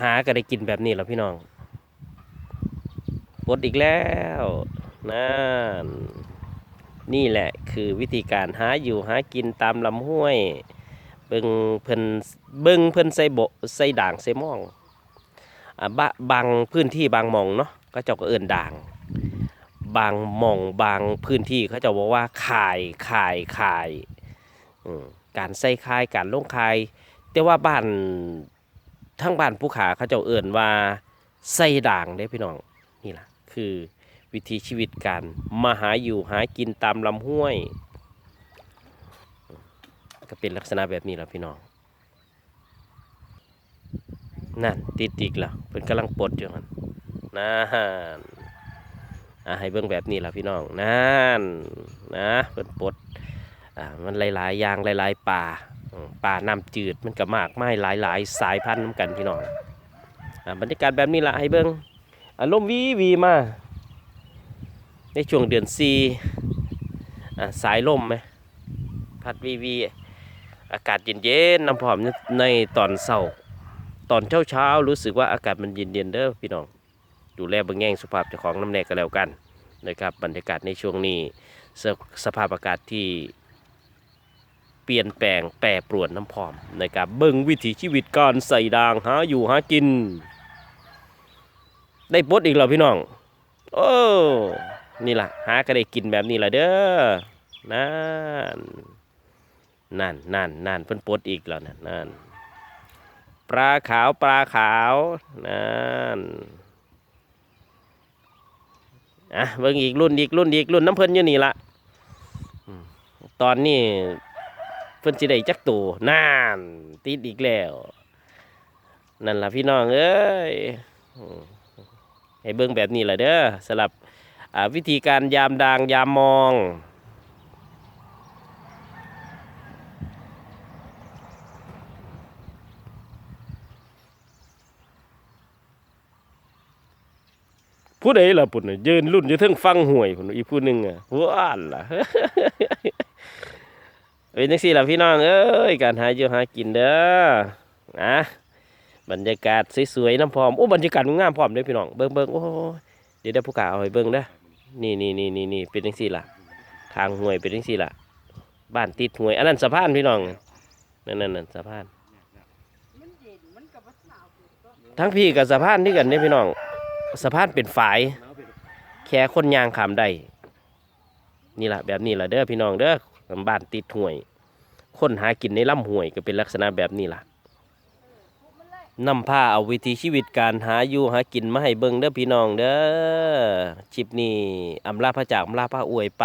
หาก็ได้กินแบบนี้แล้วพี่น้องปลดอีกแล้วนั่นนี่แหละคือวิธีการหาอยู่หากินตามลำห้วย เบิงเพิ่นเบิงเพิ่นใส่โบใส่ด่างใส่ม่องบะบางพื้นที่บางมองเนาะก็เจ้าก็เอิ้นด่าง บางมองบางพื้นที่เขาเจะบอกว่าขายขายขายการใส่คายการลงคาย แต่ว่าบ้าน ทั้งบ้านผู้ขาเขาเจ้าเอิ้นว่าใส่ด่างเด้พี่น้องนี่ล่ะคือวิถีชีวิตการมาหาอยู่หากินตามลำห้วย ก็เป็นลักษณะแบบนี้แหละพี่น้องนั่นติดอีกแล้วเป็นกำลังปลดอยู่นั่นนั่นอะให้เบิ่งแบบนี้แหละพี่น้องนั่นนะเป็นปลดอ่ามันหลายๆอย่างหลายๆป่า ป่าน้ำจืดมันก็มากไมายหลายสายพันธุ์นำกันพี่น้องอบรรยากาศแบบนี้ละให้เบิ่งอารมณ์วีวีมา ในช่วงเดือนสี่สายลมไหมพัดวีวีอากาศเย็นๆน้ำพอมในตอนเช้าตอนเช้าๆรู้สึกว่าอากาศมันเย็นๆเด้อพี่น้อง ดูแลเบิ่งแย่งสุภาพเจ้าของน้ำแน่ก็แล้วกันนะครับบรรยากาศในช่วงนี้สภาพอากาศที่ เปลี่ยนแปลงแปรปรวนน้ำพร้อมนะครับเบิ่งวิถีชีวิตการใส่ดางหาอยู่หากิน ได้ปดอีกแล้วพี่น้อง โอ้นี่ล่ะหาก็ได้กินแบบนี้ล่ะเด้อนั่นนั่นนั่นนั่นเพิ่นปดอีกแล้วนั่นนั่นปลาขาวปลาขาวนั่นอะเบิ่งอีกรุ่นอีกรุ่นอีกรุ่นน้ำเพิ่นอยู่นี่ละตอนนี้ เพิ่นสิได้จักตัวนั่นติดอีกแล้ว นั่นล่ะพี่น้องเอ้ยอืมให้เบิ่งแบบนี้แหละเด้อสำหรับวิธีการยามดางยามมองผู้ใดล่ะปุ่นยืนรุ่นอยู่เทิงฟังห่วยปุ่นอีกผู้หนึ่งอะว้านล่ะ เป็นจังซี่ล่ะพี่น้องเอ้ยการหาอยู่หากินเด้อนะบรรยากาศสวยๆน้ำพร้อมโอ้บรรยากาศงามพร้อมเด้อพี่น้องเบิ่งเบิ่งโอ้เดี๋ยวได้ผู้กาเอาให้เบิ่งเด้อนี่นี่นี่นี่นี่เป็นจังซี่ล่ะ ทางห่วยเป็นจังซี่ล่ะ บ้านติดห่วย อันนั้นสะพานพี่น้องนั่นนั่นนั่นสะพานทั้งพี่กับสะพานนี่กันเนี่ยพี่น้องสะพานเป็นฝาย แค่คนยางขามได้นี่แหละแบบนี้แหละเด้อพี่น้องเด้อ บ้านติดห่วย คนหากินในลำห่วยก็เป็นลักษณะแบบนี้ล่ะนำผ้าเอาวิถีชีวิตการหาอยู่หากินมาให้เบิ่งเด้อพี่น้องเด้อคลิปนี้อำลาพระจากอำลาพระอวยไป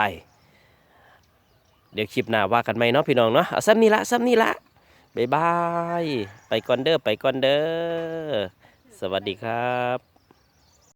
เดี๋ยวคลิปหน้าว่ากันไหมเนาะพี่น้องเนาะเอาซ้ำนี่ละซ้ำนี่ละบ๊ายบาย ไปก่อนเด้อไปก่อนเด้อสวัสดีครับ